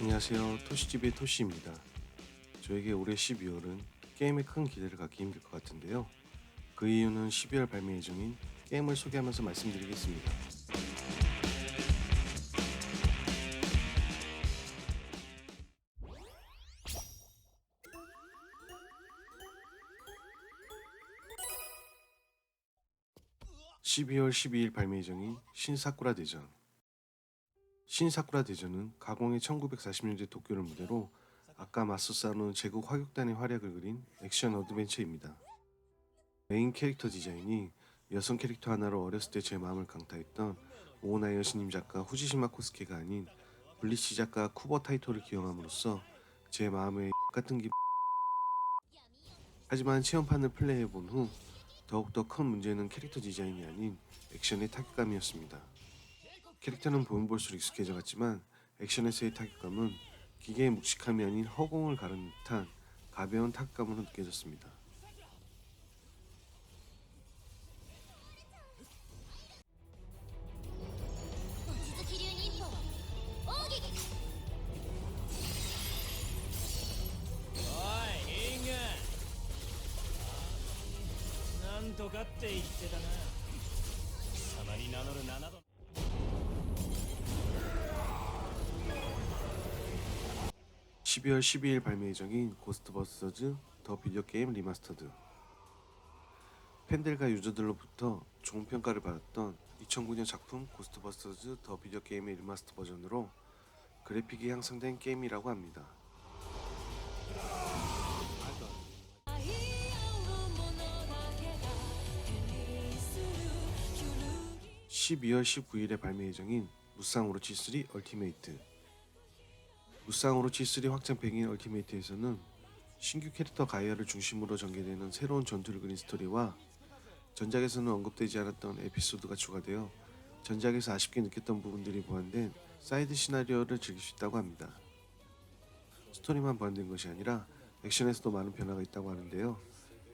안녕하세요. 토시집의 토시입니다. 저에게 올해 12월은 게임에 큰 기대를 갖기 힘들 것 같은데요. 그 이유는 12월 발매 예정인 게임을 소개하면서 말씀드리겠습니다. (12월 12일) 발매 예정인 신사쿠라 대전 신사쿠라 대전은 가공의 1940년대 도쿄를 무대로 아까 맞서 싸우는 제국 화격단의 활약을 그린 액션 어드벤처입니다. 메인 캐릭터 디자인이 여성 캐릭터 하나로 어렸을 때 제 마음을 강타했던 오나 여신님 작가 후지시마 코스케가 아닌 블리치 작가 쿠버 타이토를 기용함으로써 제 마음에 같은 기 하지만 체험판을 플레이해본 후 더욱더 큰 문제는 캐릭터 디자인이 아닌 액션의 타격감이었습니다. 캐릭터는 보면 볼수록 익숙해져 갔지만 액션에서의 타격감은 기계의 묵직함이 아닌 허공을 가르는 듯한 가벼운 타격감으로 느껴졌습니다.続き流忍法奥義おいイングなんとかって言ってたな貴様に名乗る七度 (12월 12일) 발매 예정인 고스트버스터즈 더 비디오 게임 리마스터드 팬들과 유저들로부터 좋은 평가를 받았던 2009년 작품 고스트버스터즈 더 비디오 게임의 리마스터 버전으로 그래픽이 향상된 게임이라고 합니다. 12월 19일에 발매 예정인 무쌍 오로치 3 얼티메이트 무쌍 오로치 3 확장팩인 얼티메이트에서는 신규 캐릭터 가이아를 중심으로 전개되는 새로운 전투를 그린 스토리와 전작에서는 언급되지 않았던 에피소드가 추가되어 전작에서 아쉽게 느꼈던 부분들이 보완된 사이드 시나리오를 즐길 수 있다고 합니다. 스토리만 보완된 것이 아니라 액션에서도 많은 변화가 있다고 하는데요.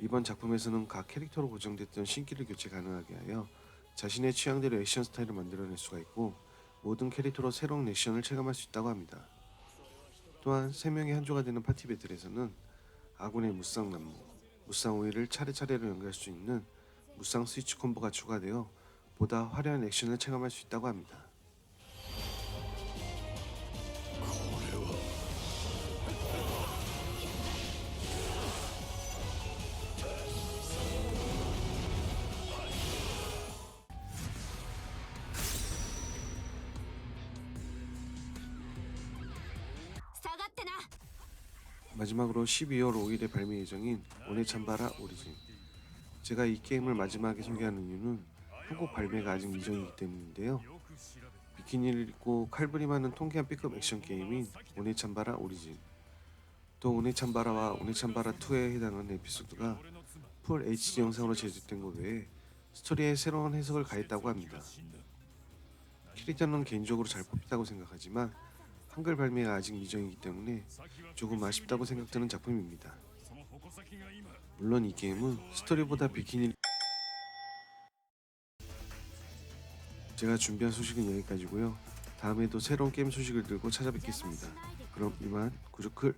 이번 작품에서는 각 캐릭터로 고정됐던 신기를 교체 가능하게 하여 자신의 취향대로 액션 스타일을 만들어낼 수가 있고 모든 캐릭터로 새로운 액션을 체감할 수 있다고 합니다. 또한 3명의 한조가 되는 파티 배틀에서는 아군의 무쌍 남무, 무쌍 오일을 차례차례로 연결할 수 있는 무쌍 스위치 콤보가 추가되어 보다 화려한 액션을 체감할 수 있다고 합니다. 마지막으로 12월 5일에 발매 예정인 오네찬바라 오리진 제가 이 게임을 마지막에 소개하는 이유는 한국 발매가 아직 미정이기 때문인데요. 비키니를 입고 칼부림하는 통쾌한 B급 액션 게임인 오네찬바라 오리진 또 오네찬바라와 오네찬바라2에 해당하는 에피소드가 풀 HD 영상으로 제작된 것 외에 스토리에 새로운 해석을 가했다고 합니다. 캐릭터는 개인적으로 잘 뽑혔다고 생각하지만 한글 발매가 아직 미정이기 때문에 조금 아쉽다고 생각되는 작품입니다. 물론 이 게임은 스토리보다 비키니 제가 준비한 소식은 여기까지고요. 다음에도 새로운 게임 소식을 들고 찾아뵙겠습니다. 그럼 이만 구조클